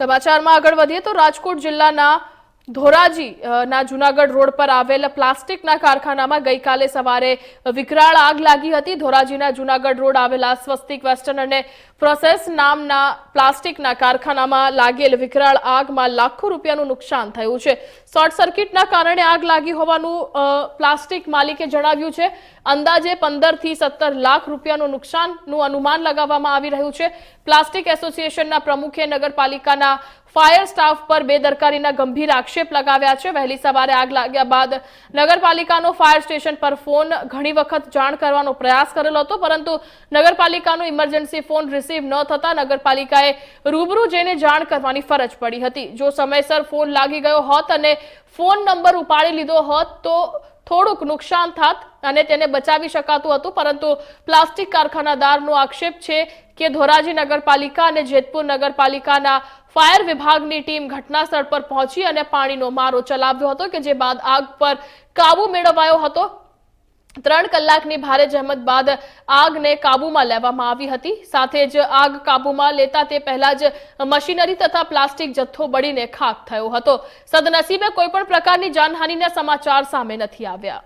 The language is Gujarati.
સમાચારમાં આગળ વધીએ તો રાજકોટ જિલ્લાના ધોરાજી ના જુનાગઢ રોડ પર આવેલ પ્લાસ્ટિકના કારખાનામાં ગઈકાલે સવારે વિકરાળ આગ લાગી હતી. ધોરાજીના જુનાગઢ રોડ આવેલા સ્વસ્તિક વેસ્ટર્ન અને પ્રોસેસ નામના પ્લાસ્ટિકના કારખાનામાં લાગેલ વિકરાળ આગમાં લાખો રૂપિયાનું નુકસાન થયું છે. શોર્ટ સર્કિટના કારણે આગ લાગી હોવાનું પ્લાસ્ટિક માલિકે જણાવ્યું છે. અંદાજે પંદરથી સત્તર લાખ રૂપિયાનું નુકસાનનું અનુમાન લગાવવામાં આવી રહ્યું છે. પ્લાસ્ટિક એસોસિએશનના પ્રમુખે નગરપાલિકાના ફાયર સ્ટાફ પર બેદરકારીના ગંભીર આક્ષેપ લગાવ્યા છે. વહેલી સવારે આગ લાગ્યા બાદ નગરપાલિકાનો ફાયર સ્ટેશન પર ફોન ઘણી વખત જાણ કરવાનો પ્રયાસ કરેલો હતો, પરંતુ નગરપાલિકાનો ઇમરજન્સી ફોન રિસીવ ન થતા નગરપાલિકાએ રૂબરૂ જઈને જાણ કરવાની ફરજ પડી હતી. જો સમયસર ફોન લાગી ગયો હોત અને ફોન નંબર ઉપાડી લીધો હોત તો થોડુંક નુકસાન થાત અને તેને બચાવી શકાતું હતું, પરંતુ પ્લાસ્ટિક કારખાનાદારનો આક્ષેપ છે કે ધોરાજી નગરપાલિકા અને જેતપુર નગરપાલિકાના ફાયર વિભાગની ટીમ ઘટના સ્થળ પર પહોંચી અને પાણીનો મારો ચલાવ્યો હતો, કે જે બાદ આગ પર કાબુ મેળવાયો હતો. ત્રણ કલાકની ભારે જહેમત બાદ આગને કાબૂમાં લેવામાં આવી હતી. સાથે જ આગ કાબૂમાં લેતા તે પહેલા જ મશીનરી તથા પ્લાસ્ટિક જથ્થો બળીને ખાક થયો હતો. સદનસીબે કોઈપણ પ્રકારની જાનહાનિના સમાચાર સામે નથી આવ્યા.